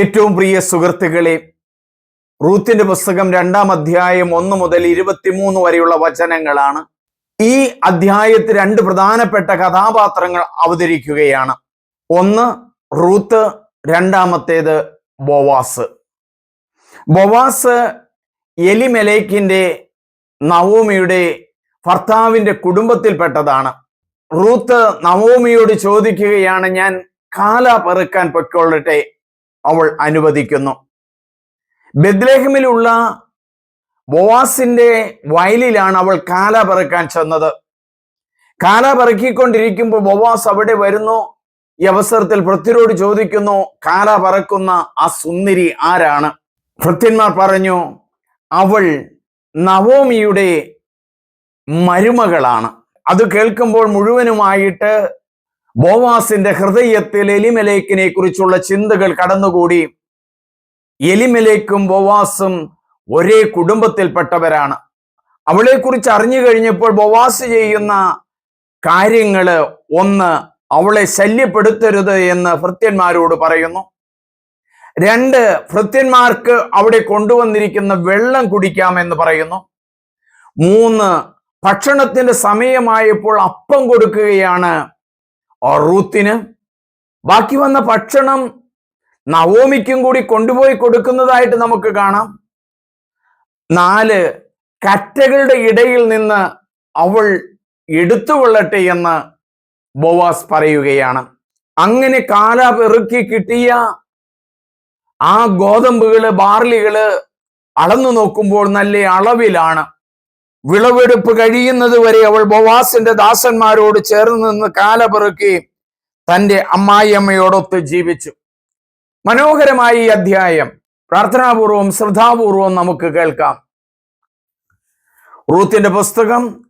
ഏറ്റവും പ്രിയ സുഹൃത്തുക്കളെ റൂത്തിന്റെ പുസ്തകം രണ്ടാം അധ്യായം ഒന്ന് മുതൽ ഇരുപത്തിമൂന്ന് വരെയുള്ള വചനങ്ങളാണ്. ഈ അധ്യായത്തിൽ രണ്ട് പ്രധാനപ്പെട്ട കഥാപാത്രങ്ങൾ അവതരിക്കുകയാണ്. ഒന്ന് റൂത്ത് രണ്ടാമത്തേത് ബോവാസ്. ബോവാസ് എലിമെലേക്കിന്റെ നവോമിയുടെ ഭർത്താവിന്റെ കുടുംബത്തിൽപ്പെട്ടതാണ്. റൂത്ത് നവോമിയോട് ചോദിക്കുകയാണ് ഞാൻ കാല പെറുക്കാൻ പൊയ്ക്കൊള്ളട്ടെ? അവൾ അനുവദിക്കുന്നു. ബദ്ലേഹമിലുള്ള ബോവാസിന്റെ വയലിലാണ് അവൾ കാല പെറുക്കാൻ ചെന്നത്. കാല പെറുക്കിക്കൊണ്ടിരിക്കുമ്പോൾ ബോവാസ് അവിടെ വരുന്നു. ഈ അവസരത്തിൽ ഭൃത്യരോട് ചോദിക്കുന്നു കാല പറക്കുന്ന ആ സുന്ദരി ആരാണ്? ഭൃത്യന്മാർ പറഞ്ഞു അവൾ നവോമിയുടെ മരുമകളാണ്. അത് കേൾക്കുമ്പോൾ മുഴുവനുമായിട്ട് ബോവാസിന്റെ ഹൃദയത്തിൽ എലിമലേക്കിനെ കുറിച്ചുള്ള ചിന്തകൾ കടന്നുകൂടി. എലിമലേക്കും ബോവാസും ഒരേ കുടുംബത്തിൽപ്പെട്ടവരാണ്. അവളെ കുറിച്ച് അറിഞ്ഞു കഴിഞ്ഞപ്പോൾ ബോവാസ് ചെയ്യുന്ന കാര്യങ്ങൾ ഒന്ന് അവളെ ശല്യപ്പെടുത്തരുത് എന്ന് ഭൃത്യന്മാരോട് പറയുന്നു. രണ്ട് ഭൃത്യന്മാർക്ക് അവിടെ കൊണ്ടുവന്നിരിക്കുന്ന വെള്ളം കുടിക്കാമെന്ന് പറയുന്നു. മൂന്ന് ഭക്ഷണത്തിന്റെ സമയമായപ്പോൾ അപ്പം കൊടുക്കുകയാണ് റൂത്തിന്. ബാക്കി വന്ന ഭക്ഷണം നവോമിക്കും കൂടി കൊണ്ടുപോയി കൊടുക്കുന്നതായിട്ട് നമുക്ക് കാണാം. നാല് കറ്റകളുടെ ഇടയിൽ നിന്ന് അവൾ എടുത്തുകൊള്ളട്ടെ എന്ന് ബോവാസ് പറയുകയാണ്. അങ്ങനെ കാല പെറുക്കി കിട്ടിയ ആ ഗോതമ്പുകൾ ബാർലികൾ അളന്നു നോക്കുമ്പോൾ നല്ല അളവിലാണ്. വിളവെടുപ്പ് കഴിയുന്നത് വരെ അവൾ ബോവാസിന്റെ ദാസന്മാരോട് ചേർന്ന് നിന്ന് കാല തന്റെ അമ്മായിയമ്മയോടൊത്ത് ജീവിച്ചു. മനോഹരമായ ഈ അധ്യായം പ്രാർത്ഥനാപൂർവം ശ്രദ്ധാപൂർവം നമുക്ക് കേൾക്കാം. റൂത്തിന്റെ പുസ്തകം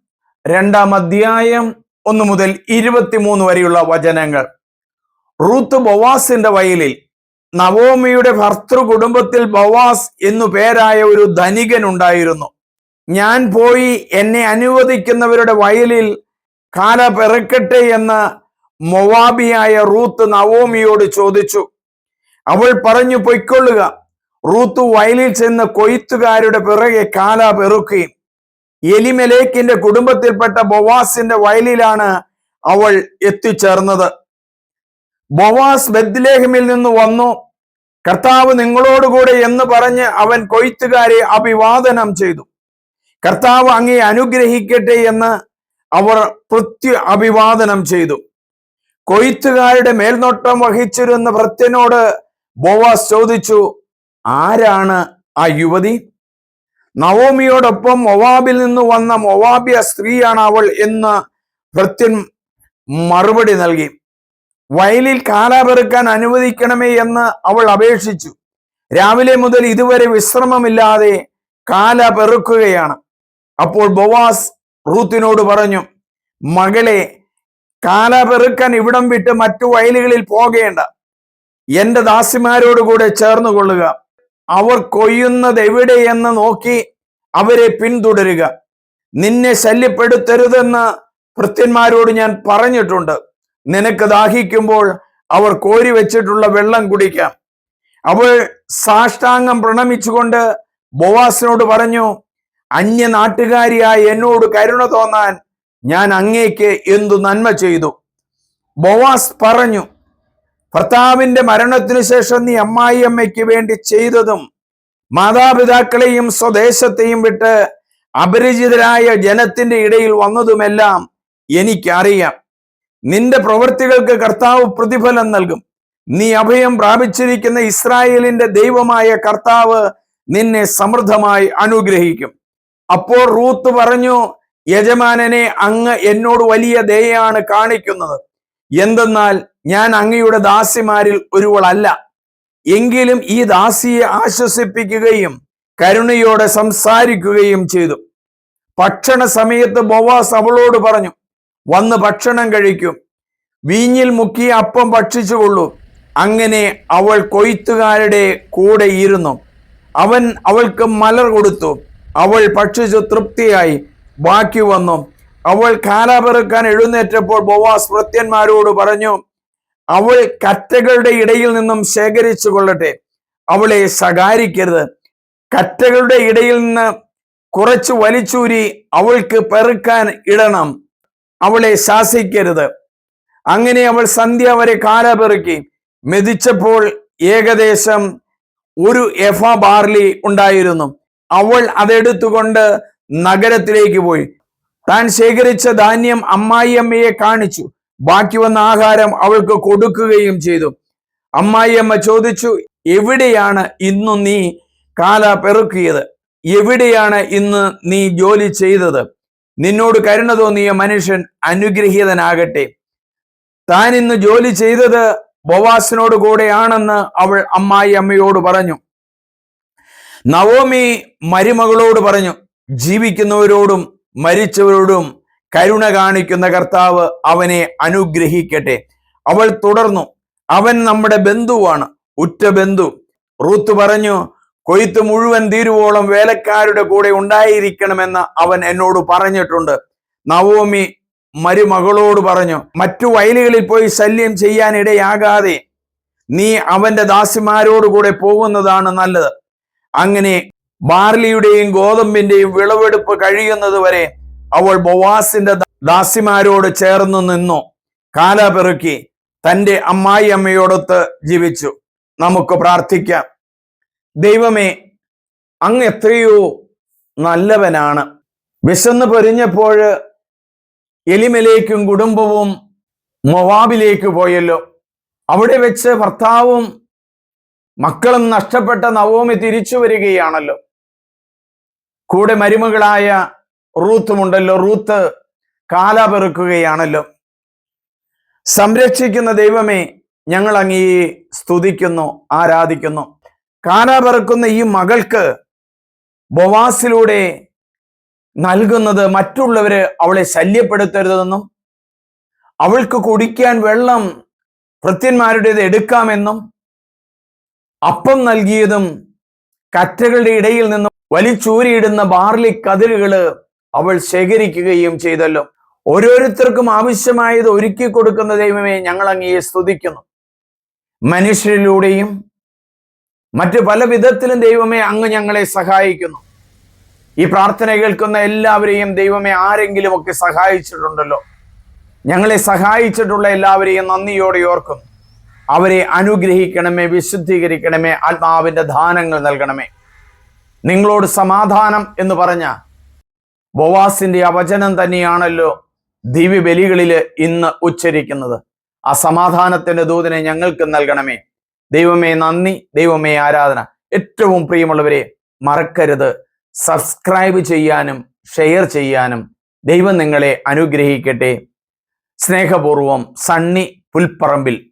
രണ്ടാം അധ്യായം ഒന്ന് മുതൽ ഇരുപത്തിമൂന്ന് വരെയുള്ള വചനങ്ങൾ. റൂത്ത് ബൊവാസിന്റെ വയലിൽ നവോമിയുടെ ഭർത്തൃ കുടുംബത്തിൽ ബവാസ് എന്നു പേരായ ഒരു ധനികൻ ഉണ്ടായിരുന്നു. ഞാൻ പോയി എന്നെ അനുവദിക്കുന്നവരുടെ വയലിൽ കാല പിറക്കട്ടെ എന്ന് മൊവാബിയായ റൂത്ത് നവോമിയോട് ചോദിച്ചു. അവൾ പറഞ്ഞു പൊയ്ക്കൊള്ളുക. റൂത്ത് വയലിൽ ചെന്ന് കൊയ്ത്തുകാരുടെ പിറകെ കാല പെറുക്കുകയും എലിമലേക്കിന്റെ കുടുംബത്തിൽപ്പെട്ട ബൊവാസിന്റെ വയലിലാണ് അവൾ എത്തിച്ചേർന്നത്. ബൊവാസ് ബദ്ലേഹമിൽ നിന്ന് വന്നു. കർത്താവ് നിങ്ങളോടുകൂടെ എന്ന് പറഞ്ഞ് അവൻ കൊയ്ത്തുകാരെ അഭിവാദനം ചെയ്തു. കർത്താവ് അങ്ങേ അനുഗ്രഹിക്കട്ടെ എന്ന് അവർ പ്രത്യു അഭിവാദനം ചെയ്തു. കൊയ്ത്തുകാരുടെ മേൽനോട്ടം വഹിച്ചിരുന്ന ഭൃത്യനോട് ബോവാസ് ചോദിച്ചു ആരാണ് ആ യുവതി? നവോമിയോടൊപ്പം മൊവാബിൽ നിന്ന് വന്ന മൊവാബിയ സ്ത്രീയാണ് അവൾ എന്ന് ഭൃത്യൻ മറുപടി നൽകി. വയലിൽ കാലാപെറുക്കാൻ അനുവദിക്കണമേ എന്ന് അവൾ അപേക്ഷിച്ചു. രാവിലെ മുതൽ ഇതുവരെ വിശ്രമമില്ലാതെ കാല പെറുക്കുകയാണ് അപ്പോൾ ബൊവാസ് റൂത്തിനോട് പറഞ്ഞു മകളെ കാലപെറുക്കൻ ഇവിടം വിട്ട് മറ്റു വയലുകളിൽ പോകേണ്ട. എന്റെ ദാസിമാരോടുകൂടെ ചേർന്ന് കൊള്ളുക. അവർ കൊയ്യുന്നത് എവിടെയെന്ന് നോക്കി അവരെ പിന്തുടരുക. നിന്നെ ശല്യപ്പെടുത്തരുതെന്ന് ഭൃത്യന്മാരോട് ഞാൻ പറഞ്ഞിട്ടുണ്ട്. നിനക്ക് ദാഹിക്കുമ്പോൾ അവർ കോരി വെച്ചിട്ടുള്ള വെള്ളം കുടിക്കാം. അവൾ സാഷ്ടാംഗം പ്രണമിച്ചുകൊണ്ട് ബോവാസിനോട് പറഞ്ഞു അന്യ നാട്ടുകാരിയായ എന്നോട് കരുണ തോന്നാൻ ഞാൻ അങ്ങേക്ക് എന്തു നന്മ ചെയ്തു. ബോവാസ് പറഞ്ഞു ഭർത്താവിന്റെ മരണത്തിനു ശേഷം നീ അമ്മായി അമ്മയ്ക്ക് വേണ്ടി ചെയ്തതും മാതാപിതാക്കളെയും സ്വദേശത്തെയും വിട്ട് അപരിചിതരായ ജനത്തിന്റെ ഇടയിൽ വന്നതുമെല്ലാം എനിക്കറിയാം. നിന്റെ പ്രവൃത്തികൾക്ക് കർത്താവ് പ്രതിഫലം നൽകും. നീ അഭയം പ്രാപിച്ചിരിക്കുന്ന ഇസ്രായേലിന്റെ ദൈവമായ കർത്താവ് നിന്നെ സമൃദ്ധമായി അനുഗ്രഹിക്കും. അപ്പോൾ റൂത്ത് പറഞ്ഞു യജമാനനെ അങ്ങ് എന്നോട് വലിയ ദയാണ് കാണിക്കുന്നത്. എന്തെന്നാൽ ഞാൻ അങ്ങയുടെ ദാസിമാരിൽ ഒരുവളല്ല. എങ്കിലും ഈ ദാസിയെ ആശ്വസിപ്പിക്കുകയും കരുണയോടെ സംസാരിക്കുകയും ചെയ്തു. ഭക്ഷണ സമയത്ത് ബോവാസ് അവളോട് പറഞ്ഞു വന്ന് ഭക്ഷണം കഴിക്കും. വീഞ്ഞിൽ മുക്കി അപ്പം ഭക്ഷിച്ചുകൊള്ളൂ. അങ്ങനെ അവൾ കൊയ്ത്തുകാരുടെ കൂടെ ഇരുന്നു. അവൻ അവൾക്ക് മലർ കൊടുത്തു. അവൾ ഭക്ഷിച്ചു തൃപ്തിയായി. ബാക്കി വന്നു. അവൾ കാലാപെറുക്കാൻ എഴുന്നേറ്റപ്പോൾ ബോവാസ് ഭൃത്യന്മാരോട് പറഞ്ഞു അവൾ കറ്റകളുടെ ഇടയിൽ നിന്നും ശേഖരിച്ചു കൊള്ളട്ടെ. അവളെ ശകാരിക്കരുത്. കറ്റകളുടെ ഇടയിൽ നിന്ന് കുറച്ച് വലിച്ചൂരി അവൾക്ക് പെറുക്കാൻ ഇടണം. അവളെ ശാസിക്കരുത്. അങ്ങനെ അവൾ സന്ധ്യ വരെ കാലപെറുക്കി മെതിച്ചപ്പോൾ ഏകദേശം ഒരു എഫ ബാർലി ഉണ്ടായിരുന്നു. അവൾ അതെടുത്തുകൊണ്ട് നഗരത്തിലേക്ക് പോയി. താൻ ശേഖരിച്ച ധാന്യം അമ്മായിയമ്മയെ കാണിച്ചു. ബാക്കി വന്ന ആഹാരം അവൾക്ക് കൊടുക്കുകയും ചെയ്തു. അമ്മായിയമ്മ ചോദിച്ചു എവിടെയാണ് ഇന്നു നീ കാല പെറുക്കിയത്? എവിടെയാണ് ഇന്ന് നീ ജോലി ചെയ്തത്? നിന്നോട് കരുണ തോന്നിയ മനുഷ്യൻ അനുഗ്രഹീതനാകട്ടെ. താൻ ഇന്ന് ജോലി ചെയ്തത് ബോവാസിനോട് കൂടെയാണെന്ന് അവൾ അമ്മായി അമ്മയോട് പറഞ്ഞു. നവോമി മരുമകളോട് പറഞ്ഞു ജീവിക്കുന്നവരോടും മരിച്ചവരോടും കരുണ കാണിക്കുന്ന കർത്താവ് അവനെ അനുഗ്രഹിക്കട്ടെ. അവൾ തുടർന്നു അവൻ നമ്മുടെ ബന്ധുവാണ് ഉറ്റ ബന്ധു. റൂത്ത് പറഞ്ഞു കൊയ്ത്ത് മുഴുവൻ തീരുവോളം വേലക്കാരുടെ കൂടെ ഉണ്ടായിരിക്കണമെന്ന് അവൻ എന്നോട് പറഞ്ഞിട്ടുണ്ട്. നവോമി മരുമകളോട് പറഞ്ഞു മറ്റു വയലുകളിൽ പോയി ശല്യം ചെയ്യാനിടയാകാതെ നീ അവന്റെ ദാസിമാരോടുകൂടെ പോകുന്നതാണ് നല്ലത്. അങ്ങനെ ബാർലിയുടെയും ഗോതമ്പിന്റെയും വിളവെടുപ്പ് കഴിയുന്നത് വരെ അവൾ ബൊവാസിന്റെ ദാസിമാരോട് ചേർന്ന് നിന്നു. കാലപിറുക്കി തന്റെ അമ്മായി അമ്മയോടൊത്ത് ജീവിച്ചു. നമുക്ക് പ്രാർത്ഥിക്കാം. ദൈവമേ അങ്ങ് എത്രയോ നല്ലവനാണ്. വിശന്ന് പൊരിഞ്ഞപ്പോൾ എലിമലേക്കും കുടുംബവും മൊവാബിലേക്ക് പോയല്ലോ. അവിടെ വെച്ച് ഭർത്താവും മക്കളും നഷ്ടപ്പെട്ട നവോമി തിരിച്ചു വരികയാണല്ലോ. കൂടെ മരുമകളായ റൂത്തുമുണ്ടല്ലോ റൂത്ത് കാല പെറുക്കുകയാണല്ലോ. സംരക്ഷിക്കുന്ന ദൈവമേ ഞങ്ങൾ അങ്ങേ സ്തുതിക്കുന്നു ആരാധിക്കുന്നു. കാല പെറുക്കുന്ന ഈ മകൾക്ക് ബൊവാസിലൂടെ നൽകുന്നത് മറ്റുള്ളവര് അവളെ ശല്യപ്പെടുത്തരുതെന്നും അവൾക്ക് കുടിക്കാൻ വെള്ളം ഭൃത്യന്മാരുടേത് എടുക്കാമെന്നും അപ്പം നൽകിയതും കറ്റകളുടെ ഇടയിൽ നിന്നും വലിച്ചൂരിയിടുന്ന ബാർലി കതിരുകൾ അവൾ ശേഖരിക്കുകയും ചെയ്തല്ലോ. ഓരോരുത്തർക്കും ആവശ്യമായത് ഒരുക്കി കൊടുക്കുന്ന ദൈവമേ ഞങ്ങൾ അങ്ങയെ സ്തുതിക്കുന്നു. മനുഷ്യരിലൂടെയും മറ്റു പല വിധത്തിലും ദൈവമേ അങ്ങ് ഞങ്ങളെ സഹായിക്കുന്നു. ഈ പ്രാർത്ഥന കേൾക്കുന്ന എല്ലാവരെയും ദൈവമേ ആരെങ്കിലും ഒക്കെ സഹായിച്ചിട്ടുണ്ടല്ലോ. ഞങ്ങളെ സഹായിച്ചിട്ടുള്ള എല്ലാവരെയും നന്ദിയോടെ ഓർക്കുന്നു. അവരെ അനുഗ്രഹിക്കണമേ വിശുദ്ധീകരിക്കണമേ ആത്മാവിന്റെ ദാനങ്ങൾ നൽകണമേ. നിങ്ങളോട് സമാധാനം എന്ന് പറഞ്ഞ ബോവാസിന്റെ അവചനം വചനം തന്നെയാണല്ലോ ദിവ്യബലികളിൽ ഇന്ന് ഉച്ചരിക്കുന്നത്. ആ സമാധാനത്തിന്റെ ദൂതനെ ഞങ്ങൾക്ക് നൽകണമേ. ദൈവമേ നന്ദി ദൈവമേ ആരാധന. ഏറ്റവും പ്രിയമുള്ളവരെ മറക്കരുത്. സബ്സ്ക്രൈബ് ചെയ്യാനും ഷെയർ ചെയ്യാനും ദൈവം നിങ്ങളെ അനുഗ്രഹിക്കട്ടെ. സ്നേഹപൂർവം സണ്ണി പുൽപ്പറമ്പിൽ